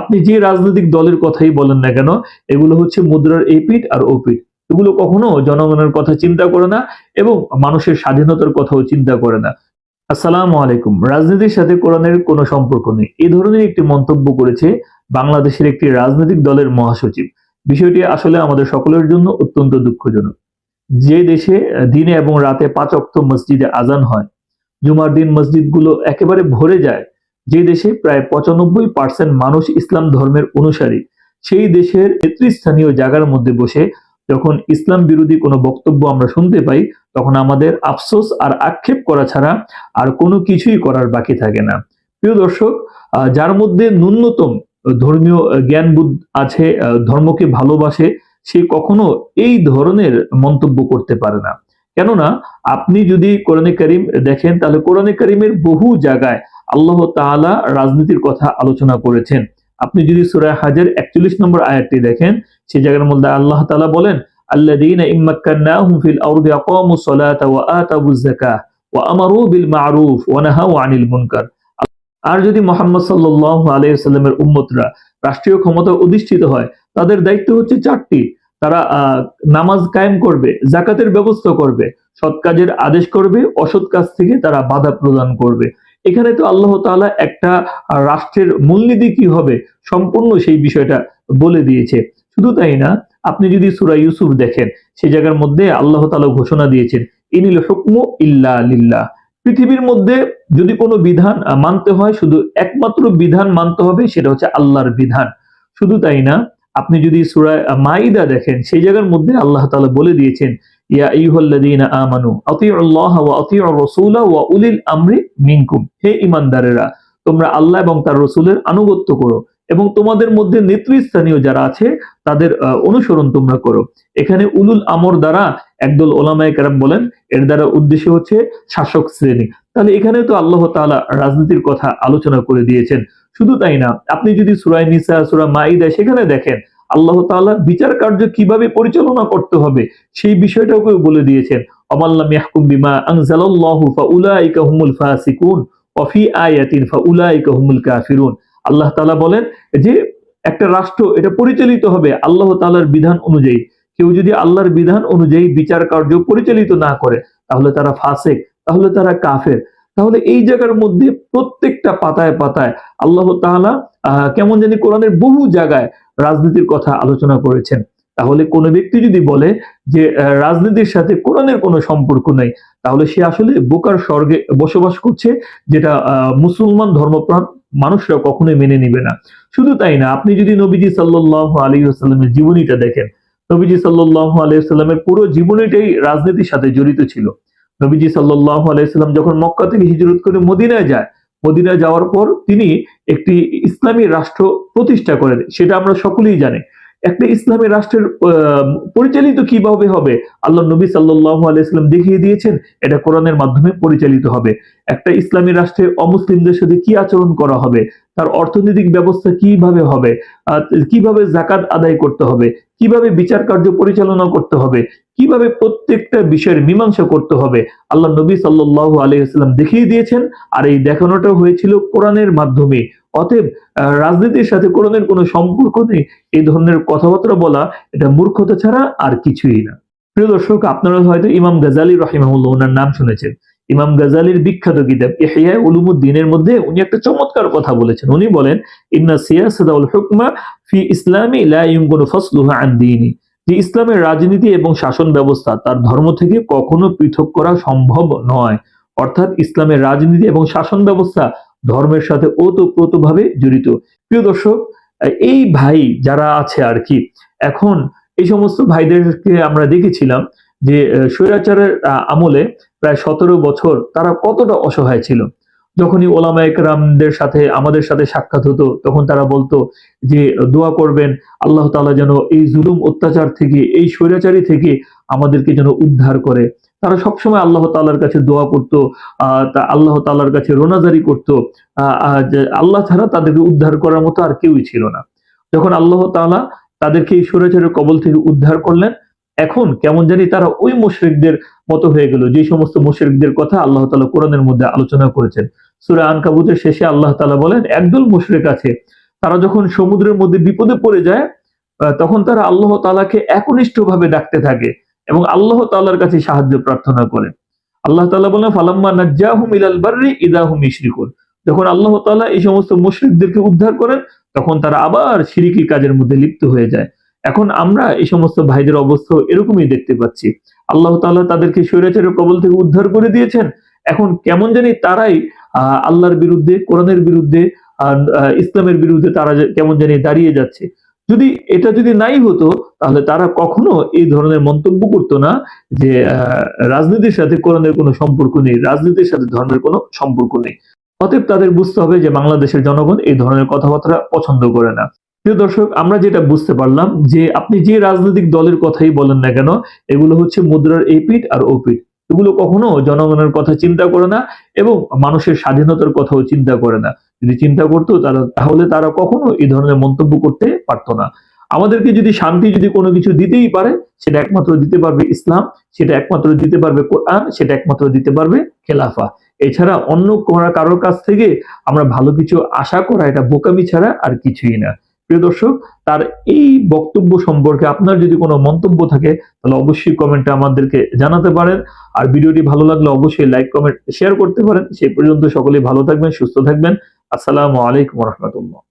আপনি যে রাজনৈতিক দলের কথাই বলেন না কেন, এগুলো হচ্ছে মুদ্রার এই পিঠ আর ও পিঠ। এগুলো কখনো জনগণের কথা চিন্তা করে না এবং মানুষের স্বাধীনতার কথাও চিন্তা করে না। আসসালামু আলাইকুম। রাজনীতির সাথে কোরআনের কোনো সম্পর্ক নেই। এই ধরনের একটি মন্তব্য করেছে বাংলাদেশের একটি রাজনৈতিক দলের মহাসচিব। বিষয়টি আসলে আমাদের সকলের জন্য অত্যন্ত দুঃখজনক। যে দেশে দিনে এবং রাতে পাঁচ অক্ত মসজিদে আজান হয়, জুমার দিন মসজিদগুলো একেবারে ভরে যায় যে দেশে প্রায় পঁচানব্বই পার্সেন্ট মানুষ ইসলাম ধর্মের অনুসারী, সেই দেশের নেতৃস্থানীয় জায়গার মধ্যে বসে যখন ইসলাম বিরোধী কোনো বক্তব্য আমরা শুনতে পাই, তখন আমাদের আফসোস আর আক্ষেপ করা ছাড়া আর কোনো কিছুই করার বাকি থাকে না। প্রিয় দর্শক যার মধ্যে ন্যূনতম ধর্মীয় জ্ঞান আছে ধর্মকে ভালোবাসে, সে কখনো এই ধরনের মন্তব্য করতে পারে না। কেননা, আপনি যদি কোরআনে করিম দেখেন, তাহলে কোরআনে করিমের বহু জায়গায় আল্লাহ তাআলা রাজনীতির কথা আলোচনা করেছেন। আপনি যদি সূরা হাজের একচল্লিশ নম্বর আয়াতটি দেখেন, সেই জায়গার মধ্যে আল্লাহ তাআলা বলেন নাহাউ আনিল মুনকার। আর যদি মোহাম্মদ সাল্লাল্লাহু আলাইহি সাল্লামের উম্মতরা রাষ্ট্রীয় ক্ষমতা অধিষ্ঠিত হয়, তাদের দায়িত্ব হচ্ছে চারটি। তারা নামাজ কায়েম করবে জাকাতের ব্যবস্থা করবে, সৎ কাজের আদেশ করবে, অসৎ কাজ থেকে তারা বাধা প্রদান করবে। এখানে তো আল্লাহ তাআলা একটা রাষ্ট্রের মূলনীতি কি হবে সম্পূর্ণ সেই বিষয়টা বলে দিয়েছে। শুধু তাই না, আপনি যদি সূরা ইউসুফ দেখেন সেই জায়গার মধ্যে আল্লাহ তাআলা ঘোষণা দিয়েছেন, ইনিল হুকমু ইল্লা লিল্লাহ। পৃথিবীর মধ্যে যদি কোনো বিধান মানতে হয়, শুধু একমাত্র বিধান মানতে হবে, সেটা হচ্ছে আল্লাহর বিধান। শুধু তাই না, আপনি যদি সূরা মাইদা দেখেন, সেই জায়গার মধ্যে আল্লাহ তালা বলে দিয়েছেন ইয়া আইয়ুহাল্লাযীনা এবং তোমাদের মধ্যে নেতৃস্থানীয় যারা আছে, তাদের অনুসরণ তোমরা করো। এখানে উলুল আমর দ্বারা একদল ওলামায়ে কেরাম বলেন, এর দ্বারা উদ্দেশ্য হচ্ছে শাসক শ্রেণি। তাহলে এখানে তো আল্লাহ তাআলা রাজনীতির কথা আলোচনা করে দিয়েছেন। শুধু তাই না, আপনি যদি সুরায় নিসা সুরা মাইদা সেখানে দেখেন আল্লাহ তাআলা বিচার কার্য কীভাবে পরিচালনা করতে হবে সেই বিষয়টাও বিষয়টাকে বলে দিয়েছেন। অমাল্লাম ইয়াহকুম বিমা আনজালাল্লাহু ফাউলাইকা হুমুল হুমুল কাফিরুন। আল্লাহ তাআলা বলেন যে একটা রাষ্ট্র এটা পরিচালিত হবে আল্লাহ তাআলার বিধান অনুযায়ী। কেউ যদি আল্লাহর বিধান অনুযায়ী বিচার কার্য পরিচালিত না করে, তাহলে তারা ফাসেক, তাহলে তারা কাফের। তাহলে এই জায়গার মধ্যে প্রত্যেকটা পাতায় পাতায় আল্লাহ আহ, কেমন জানি কোরআনের বহু জায়গায় রাজনীতির কথা আলোচনা করেছেন। তাহলে কোনো ব্যক্তি যদি বলে যে রাজনীতির সাথে কোরআনের কোনো সম্পর্ক নাই তাহলে সে আসলে বোকার স্বর্গে বসবাস করছে যেটা মুসলমান ধর্মপ্রাণ মানুষরা কখনোই মেনে নিবে না। শুধু তাই না আপনি যদি নবীজি সাল্লাহ আলী আসাল্লামের জীবনীটা দেখেন নবীজি সাল্লাহ আলাইসাল্লামের পুরো জীবনীটাই রাজনীতির সাথে জড়িত ছিল। নবীজি সাল্লাহ আলাইসাল্লাম যখন মক্কা থেকে হিজরত করে মদিনায় যায়, মদিনায় যাওয়ার পর তিনি একটি ইসলামী রাষ্ট্র প্রতিষ্ঠা করেন, সেটা আমরা সকলেই জানি। একটা ইসলামী রাষ্ট্রের পরিচালিত কীভাবে হবে? আল্লাহ নবী সাল্লাহ আলাইসাল্লাম দেখিয়ে দিয়েছেন, এটা কোরআনের মাধ্যমে পরিচালিত হবে। একটা ইসলামী রাষ্ট্রে অমুসলিমদের সাথে কি আচরণ করা হবে? তার অর্থনৈতিক ব্যবস্থা কীভাবে হবে? কীভাবে জাকাত আদায় করতে হবে? কীভাবে বিচার কার্য পরিচালনা করতে হবে? কীভাবে প্রত্যেকটা বিষয়ের মীমাংসা করতে হবে? আল্লাহ নবী সাল্লাহ আলাইসাল্লাম দেখিয়ে দিয়েছেন, আর এই দেখানোটা হয়েছিল কোরআনের মাধ্যমে। অতএব রাজনীতির সাথে কোরআনের কোনো সম্পর্ক নেই, এই ধরনের কথাবার্তা বলা, এটা মূর্খতা ছাড়া আর কিছুই না। প্রিয় দর্শক, আপনারা হয়তো ইমাম গাজালি রহিমাহুল্লাহ ওনার নাম শুনেছেন। ইমাম গাজালির বিখ্যাত কিতাব ইহয়া উলুমুদ্দিনের মধ্যে উনি একটা চমৎকার কথা বলেছেন। উনি বলেন, ইন্না সিয়াসাদাউল হুকমা ফি ইসলামি লা ইউমকুনু ফাসলুহা আন দীনি। যে ইসলামের রাজনীতি এবং শাসন ব্যবস্থা তার ধর্ম থেকে কখনো পৃথক করা সম্ভব নয়। অর্থাৎ ইসলামের রাজনীতি এবং শাসন ব্যবস্থা ধর্মের সাথে ওতপ্রোতভাবে জড়িত। প্রিয় দর্শক, এই ভাই যারা আছে আর কি, এখন এই সমস্ত ভাইদেরকে আমরা দেখেছিলাম যে স্বৈরাচারের আমলে প্রায় সতেরো বছর তারা কতটা অসহায় ছিল। যখনই ওলামা একরামদের সাথে, আমাদের সাথে সাক্ষাৎ হতো, তখন তারা বলতো যে, দোয়া করবেন, আল্লাহ তাআলা যেন এই জুলুম অত্যাচার থেকে, এই স্বৈরাচারী থেকে আমাদেরকে যেন উদ্ধার করে। তারা সবসময় আল্লাহ তাআলার কাছে দোয়া করতো তা আল্লাহ তাআলার কাছে রোনাজারি করতো আল্লাহ ছাড়া তাদেরকে উদ্ধার করার মতো আর কেউই ছিল না। যখন আল্লাহ তাআলা তাদেরকে এই স্বৈরাচারের কবল থেকে উদ্ধার করলেন এখন কেমন জানি তারা ওই মুশরিকদের মতো হয়ে গেল যে সমস্ত মুশরিকদের কথা আল্লাহ তালা কোরআনের মধ্যে আলোচনা করেছেন। সূরা আনকাবুতের শেষে আল্লাহ তালা বলেন, একদল মুশরিক আছে, তারা যখন সমুদ্রের মধ্যে বিপদে পড়ে যায় তখন তারা আল্লাহ তালাকে একনিষ্ঠভাবে ডাকতে থাকে এবং আল্লাহ তালার কাছে সাহায্য প্রার্থনা করে। আল্লাহ তালা বলেন, ফালাম্মা নাজ্জাহুম ইলাল বাররি ইদাহুম ইশরিকুন। যখন আল্লাহ তালা এই সমস্ত মুশরিকদেরকে উদ্ধার করেন, তখন তারা আবার শিরিকি কাজের মধ্যে লিপ্ত হয়ে যায়। এখন আমরা এই সমস্ত ভাইদের অবস্থা এরকমই দেখতে পাচ্ছি। আল্লাহ তাআলা তাদেরকে স্বৈরাচারের কবল থেকে উদ্ধার করে দিয়েছেন। এখন কেমন জানি তারাই আল্লাহর বিরুদ্ধে, কোরআনের বিরুদ্ধে ইসলামের বিরুদ্ধে তারা কেমন জানি দাঁড়িয়ে যাচ্ছে। যদি এটা যদি নাই হতো, তাহলে তারা কখনো এই ধরনের মন্তব্য করতো না যে রাজনীতির সাথে কোরআনের কোনো সম্পর্ক নেই, রাজনীতির সাথে ধর্মের কোনো সম্পর্ক নেই। অতএব তাদের বুঝতে হবে যে বাংলাদেশের জনগণ এই ধরনের কথাবার্তা পছন্দ করে না। প্রিয় দর্শক, আমরা যেটা বুঝতে পারলাম যে আপনি যে রাজনৈতিক দলের কথাই বলেন না কেন, এগুলো হচ্ছে মুদ্রার এপিট আর ওপিট এগুলো কখনো জনগণের কথা চিন্তা করে না এবং মানুষের স্বাধীনতার কথাও চিন্তা করে না। যদি চিন্তা করতো, তারা তাহলে তারা কখনো এই ধরনের মন্তব্য করতে পারতো না। আমাদেরকে যদি শান্তি যদি কোনো কিছু দিতেই পারে, সেটা একমাত্র দিতে পারবে ইসলাম, সেটা একমাত্র দিতে পারবে কোরআন, সেটা একমাত্র দিতে পারবে খেলাফা। এছাড়া অন্য কারোর কাছ থেকে আমরা ভালো কিছু আশা করা, এটা বোকামি ছাড়া আর কিছুই না। প্রিয় দর্শক, তার এই বক্তব্য সম্পর্কে আপনার যদি কোনো মন্তব্য থাকে, তাহলে অবশ্যই কমেন্টে আমাদেরকে জানাতে পারেন। আর ভিডিওটি ভালো লাগলে অবশ্যই লাইক, কমেন্ট, শেয়ার করতে পারেন। সেই পর্যন্ত সকলেই ভালো থাকবেন, সুস্থ থাকবেন। আসসালামু আলাইকুম রহমতুল্লাহ।